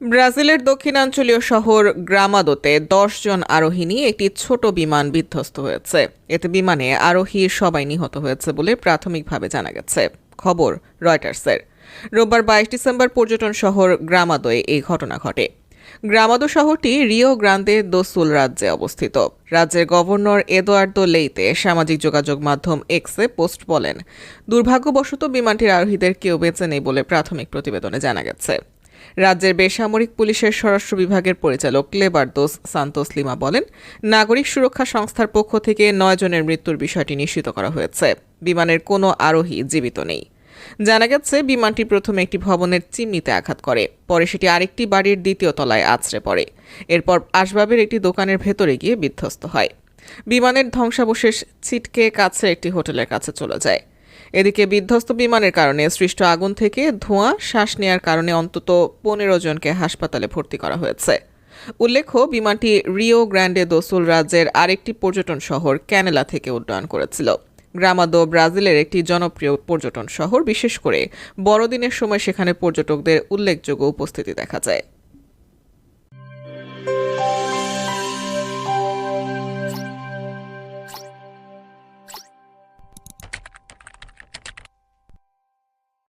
ব্রাজিলের দক্ষিণাঞ্চলীয় শহর গ্রামাদোতে জন আরোহী নিয়ে একটি ছোট বিমান বিধ্বস্ত হয়েছে। এতে বিমানে আরোহী সবাই নিহত হয়েছে বলে প্রাথমিকভাবে জানা গেছে। খবর রয়টার্সের। রোববার বাইশ ডিসেম্বর পর্যটন শহর গ্রামাদোয় এই ঘটনা ঘটে। গ্রামাদো শহরটি রিও গ্রান্দে দোসুল রাজ্যে অবস্থিত। রাজ্যের গভর্নর এদোয়ার্দো লেইতে সামাজিক যোগাযোগ মাধ্যম এক্সে পোস্ট বলেন, দুর্ভাগ্যবশত বিমানটির আরোহীদের কেউ বেঁচে নেই বলে প্রাথমিক প্রতিবেদনে জানা গেছে। রাজ্যের বেসামরিক পুলিশের স্বরাষ্ট্র বিভাগের পরিচালক ক্লেবার্দোস সান্তোস লিমা বলেন, নাগরিক সুরক্ষা সংস্থার পক্ষ থেকে নয় জনের মৃত্যুর বিষয়টি নিশ্চিত করা হয়েছে। বিমানের কোনো আরোহী জীবিত নেই। জানা গেছে, বিমানটি প্রথমে একটি ভবনের চিমনিতে আঘাত করে, পরে সেটি আরেকটি বাড়ির দ্বিতীয় তলায় আছড়ে পড়ে। এরপর আসবাবের একটি দোকানের ভেতরে গিয়ে বিধ্বস্ত হয়। বিমানের ধ্বংসাবশেষ ছিটকে কাছে একটি হোটেলের কাছে চলে যায়। এদিকে বিধ্বস্ত বিমানের কারণে সৃষ্ট আগুন থেকে ধোঁয়া, শ্বাস নেওয়ার কারণে অন্তত পনেরো জনকে হাসপাতালে ভর্তি করা হয়েছে। উল্লেখ্য, বিমানটি রিও গ্র্যান্ডে দোসুল রাজ্যের আরেকটি পর্যটন শহর ক্যানেলা থেকে উড্ডয়ন করেছিল। গ্রামাদো, ব্রাজিলের একটি জনপ্রিয় পর্যটন শহর, বিশেষ করে বড়দিনের সময় সেখানে পর্যটকদের উল্লেখযোগ্য উপস্থিতি দেখা যায়।